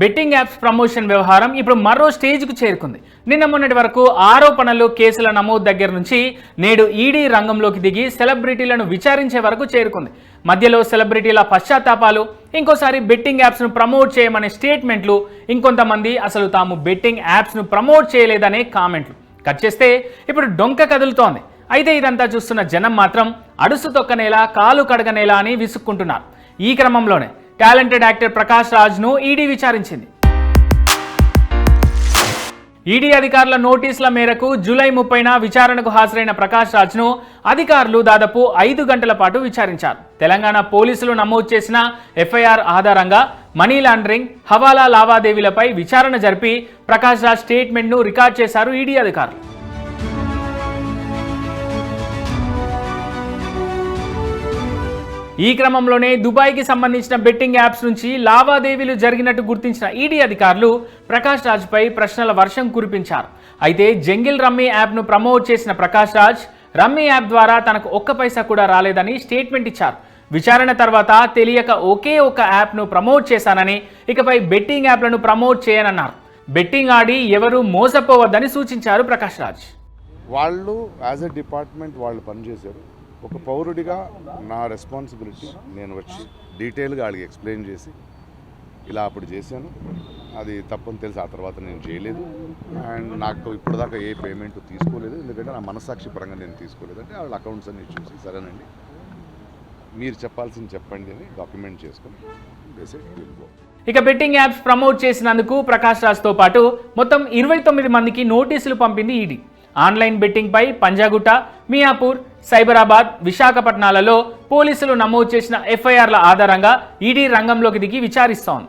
Betting apps promotion వ్యవహారం ఇప్పుడు మరో స్టేజ్కు చేరుకుంది. నిన్న మొన్నటి వరకు ఆరోపణలు కేసుల నమోదు దగ్గర నుంచి నేడు ఈడీ రంగంలోకి దిగి సెలబ్రిటీలను విచారించే వరకు చేరుకుంది. మధ్యలో సెలబ్రిటీల పశ్చాత్తాపాలు ఇంకోసారి బెట్టింగ్ యాప్స్ను ప్రమోట్ చేయమనే స్టేట్మెంట్లు ఇంకొంతమంది అసలు తాము బెట్టింగ్ యాప్స్ను ప్రమోట్ చేయలేదనే కామెంట్లు. కట్ చేస్తే ఇప్పుడు డొంక కదులుతోంది. అయితే ఇదంతా చూస్తున్న జనం మాత్రం అడుసు తొక్కనేలా కాలు కడగనేలా అని విసుక్కుంటున్నారు. ఈ క్రమంలోనే టాలెంటెడ్ యాక్టర్ ప్రకాష్ రాజ్ను ఈడీ విచారించింది. ఈడీ అధికారుల నోటీసుల మేరకు జూలై ముప్పైన విచారణకు హాజరైన ప్రకాష్ రాజ్ను అధికారులు దాదాపు ఐదు గంటల పాటు విచారించారు. తెలంగాణ పోలీసులు నమోదు చేసిన ఎఫ్ఐఆర్ ఆధారంగా మనీ లాండరింగ్ హవాలా లావాదేవీలపై విచారణ జరిపి ప్రకాష్ రాజ్ స్టేట్మెంట్ను రికార్డ్ చేశారు ఈడీ అధికారులు. ఈ క్రమంలోనే దుబాయ్కి సంబంధించిన బెట్టింగ్ యాప్స్ నుంచి లావాదేవీలు జరిగినట్టు గుర్తించిన ఈడీ అధికారులు ప్రకాష్ రాజ్పై ప్రశ్నల వర్షం కురిపించారు. అయితే జంగిల్ రమ్మీ యాప్ను ప్రమోట్ చేసిన ప్రకాష్ రాజ్ రమ్మీ యాప్ ద్వారా తనకు ఒక్క పైసా కూడా రాలేదని స్టేట్మెంట్ ఇచ్చారు. విచారణ తర్వాత తెలియక ఒకే ఒక యాప్ను ప్రమోట్ చేశానని ఇకపై బెట్టింగ్ యాప్లను ప్రమోట్ చేయనన్నారు. బెట్టింగ్ ఆడి ఎవరు మోసపోవద్దని సూచించారు ప్రకాష్ రాజ్. వాళ్ళు యాజ్ ఎ డిపార్ట్మెంట్ వాళ్ళు పనిచేశారు. ఒక పౌరుడిగా నా రెస్పాన్సిబిలిటీ నేను వచ్చి డీటెయిల్గా వాళ్ళకి ఎక్స్ప్లెయిన్ చేసి ఇలా అప్పుడు చేశాను. అది తప్పని తెలిసి ఆ తర్వాత నేను చేయలేదు. అండ్ నాకు ఇప్పటిదాకా ఏ పేమెంట్ తీసుకోలేదు. ఎందుకంటే నా మనసాక్షి పరంగా నేను తీసుకోలేదు. అంటే వాళ్ళ అకౌంట్స్ అన్ని చూసి సరేనండి మీరు చెప్పాల్సింది చెప్పండి అని డాక్యుమెంట్ చేసుకుని ఇక బెట్టింగ్ యాప్స్ ప్రమోట్ చేసినందుకు ప్రకాష్ రాజ్తో పాటు మొత్తం ఇరవై తొమ్మిది మందికి నోటీసులు పంపింది ఈడీ. ఆన్లైన్ బెట్టింగ్పై పంజాగుట్ట మియాపూర్ సైబరాబాద్ విశాఖపట్నాలలో పోలీసులు నమోదు చేసిన ఎఫ్ఐఆర్ల ఆధారంగా ఈడీ రంగంలోకి దిగి విచారిస్తోంది.